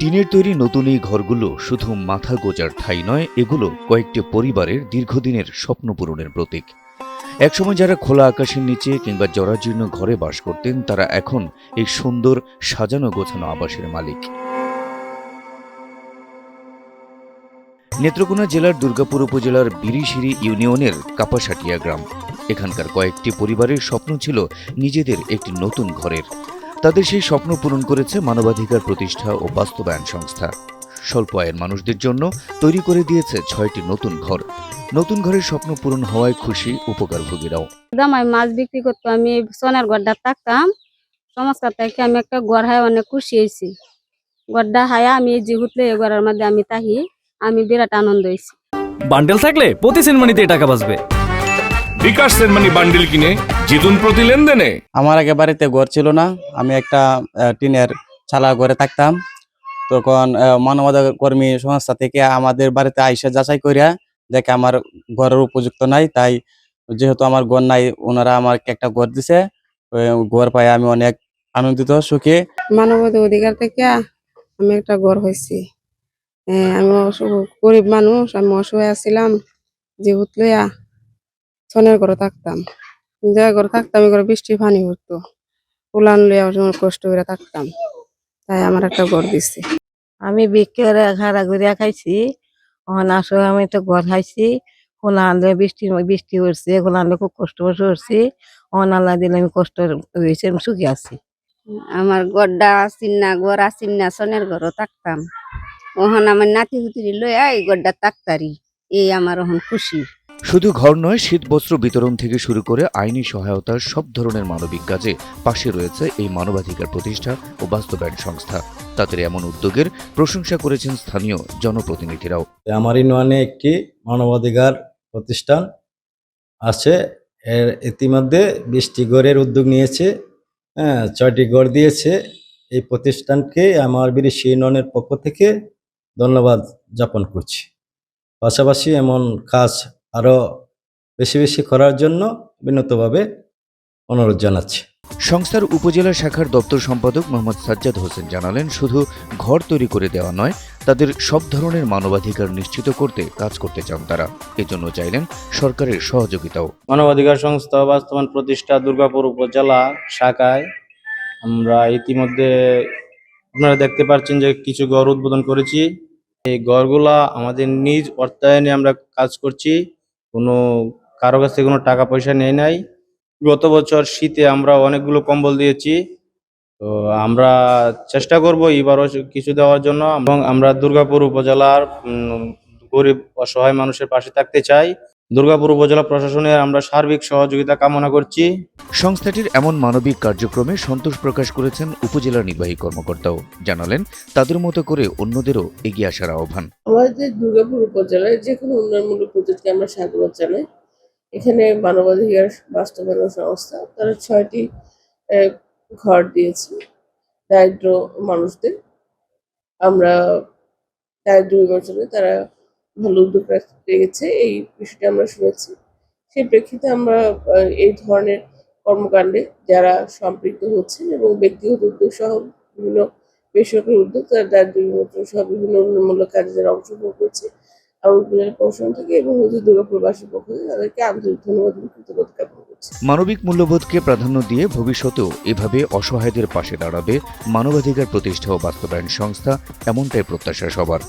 টিনের তৈরি নতুন এই ঘরগুলো শুধু মাথা গোজার ঠাঁই নয়, এগুলো কয়েকটি পরিবারের দীর্ঘদিনের স্বপ্ন পূরণের প্রতীক। একসময় যারা খোলা আকাশের নিচে কিংবা জরাজীর্ণ ঘরে বাস করতেন, তারা এখন এই সুন্দর সাজানো গোছানো আবাসের মালিক। নেত্রকোনা জেলার দুর্গাপুর উপজেলার বিরিশিরি ইউনিয়নের কাপাসাটিয়া গ্রাম। এখানকার কয়েকটি পরিবারের স্বপ্ন ছিল নিজেদের একটি নতুন ঘরের তাদের সেই স্বপ্ন পূরণ করেছে মানবাধিকার প্রতিষ্ঠা ও বাস্তবায়ন সংস্থা। স্বল্প আয়ের মানুষদের জন্য তৈরি করে দিয়েছে ছয়টি নতুন ঘর। নতুন ঘরের স্বপ্ন পূরণ হওয়ায় খুশি উপকারভোগীরাও। দাম আমি মাছ বিক্রি করতো আমি সোনার গড্ডা থাকতাম। সংস্কার থেকে আমি একটা গড় হায় অনেক খুশি হয়েছি। গড্ডা হায়া আমি এই যে হুতলে এই গড়ের মধ্যে আমি তাহি আমি বিরাট আনন্দ হয়েছি। বান্ডেল থাকলে প্রতি সেনমানিতে টাকা বাঁচবে। বিকাশ সেনমানি বান্ডিল কিনে জিতুন প্রতি লেনদেনে। আমার আগে বাড়িতে ঘর ছিল না আমি একটা আহ, টিনের ছালা ঘরে থাকতাম। তখন আহ, মানবাধিকার কর্মী সংস্থা থেকে আমাদের বাড়িতে আইসা যাচাই করিয়া দেখে আমার ঘরের উপযুক্ত নাই তাই যেহেতু আমার ঘর নাই ওনারা আমাকে একটা ঘর দিছে। ঘর পাই আমি অনেক আনন্দিত সুখী। মানবাধিকার অধিকার থেকে আমি একটা ঘর হয়েছি আমি গরিব মানুষ আমি অসহায় ছিলাম। যে লইয়া ছনের ঘরে থাকতাম। যে ঘরে থাকতাম ঘরে বৃষ্টি পানি হতো উলান লইয়া কষ্ট করে থাকতাম তাই আমার একটা ঘর দিচ্ছে আমি বিক্রি করে ঘাড়া ঘুরিয়া খাইছি। ওখানে আসো আমি তো ঘর খাইছি। খোলা আনলে বৃষ্টি বৃষ্টি হচ্ছে খোলা আনলে খুব কষ্ট বসে করছি ওখানে আল্লাহ দিলে আমি কষ্ট হয়েছে আমি সুখী আছি। আমার গড্ডা আসিন না ঘর আসিন না সনের ঘরও থাকতাম। ওহন আমার নাতি হুতুরি লই এই গড্ডা থাকতারি। এই আমার ওহন খুশি। শুধু ঘর নয়, শীতবস্ত্র বিতরণ থেকে শুরু করে আইনি সহায়তার সব ধরনের মানবিক কাজে পাশে রয়েছে এই মানবাধিকার প্রতিষ্ঠা ও বাস্তবায়ন সংস্থা। তাদের এমন উদ্যোগের প্রশংসা করেছেন স্থানীয় জনপ্রতিনিধিরাও। আমার ইউনিয়নে একটি মানবাধিকার প্রতিষ্ঠান আছে। এর ইতিমধ্যে বিশটি গড়ের উদ্যোগ নিয়েছে হ্যাঁ ছয়টি গড় দিয়েছে। এই প্রতিষ্ঠানকে আমার বিদেশি ইউনিয়নের পক্ষ থেকে ধন্যবাদ জ্ঞাপন করছি। পাশাপাশি এমন কাজ আরও বেশি বেশি করার জন্য বিনতভাবে অনুরোধ জানাচ্ছি। সংস্থার উপজেলা শাখার দপ্তর সম্পাদক মোহাম্মদ সাজ্জাদ হোসেন জানালেন শুধু ঘর তৈরি করে দেওয়া নয় তাদের সব ধরনের মানবাধিকার নিশ্চিত করতে কাজ করতে চান তারা। এজন্য চাইলেন সরকারের সহযোগিতাও। মানবাধিকার সংস্থা বাস্তবায়ন প্রতিষ্ঠা দুর্গাপুর উপজেলা শাখায় আমরা ইতিমধ্যে আপনারা দেখতে পাচ্ছেন যে কিছু ঘর উদ্বোধন করেছি। এই ঘরগুলা আমাদের নিজ অর্থায়নে আমরা কাজ করছি। কোনো, কারও কাছে কোনো টাকা পয়সা নেই নাই। গত বছর শীতে আমরা অনেকগুলো কম্বল দিয়েছি। তো আমরা চেষ্টা করব এবারও কিছু দেওয়ার জন্য এবং আমরা দুর্গাপুর উপজেলার গরিব, অসহায় মানুষের পাশে থাকতে চাই। দুর্গাপুর উপজেলা প্রশাসনের আমরা সার্বিক সহযোগিতা কামনা করছি। সংস্থাটির এমন মানবিক কার্যক্রমে সন্তোষ প্রকাশ করেছেন উপজেলা নির্বাহী কর্মকর্তাও। জানালেন, তাদের মতো করে অন্যদেরও এগিয়ে আসার আহ্বান। আমাদের দুর্গাপুর উপজেলায় যে কোনো উন্নয়নমূলক প্রজেক্টকে আমরা স্বাগত জানাই। এখানে মানবাধিকার বাস্তবায়ন সংস্থা, তারা ছয়টি ঘর দিয়েছে। দারিদ্র মানুষদের। আমরা দারিদ্র বিমোচনে তারা ভালো উদ্যোগ রেখেছে, এই বিষয়টি আমরা শুনেছি। সেই প্রেক্ষিতে আমরা এই ধরনের কর্মকাণ্ডে যারা সম্পৃক্ত হচ্ছেন এবং ব্যক্তিগত উদ্যোগ সহ বিভিন্ন বেসরকারি উদ্যোগ তারা দারিদ্র বিমোচন সহ বিভিন্ন উন্নয়নমূলক কাজে যারা অংশগ্রহণ করছে এবং ধন্যবাদ মানবিক মূল্যবোধকে প্রাধান্য দিয়ে ভবিষ্যতেও এভাবে অসহায়দের পাশে দাঁড়াবে মানবাধিকার প্রতিষ্ঠা ও বাস্তবায়ন সংস্থা, এমনটাই প্রত্যাশা সবার।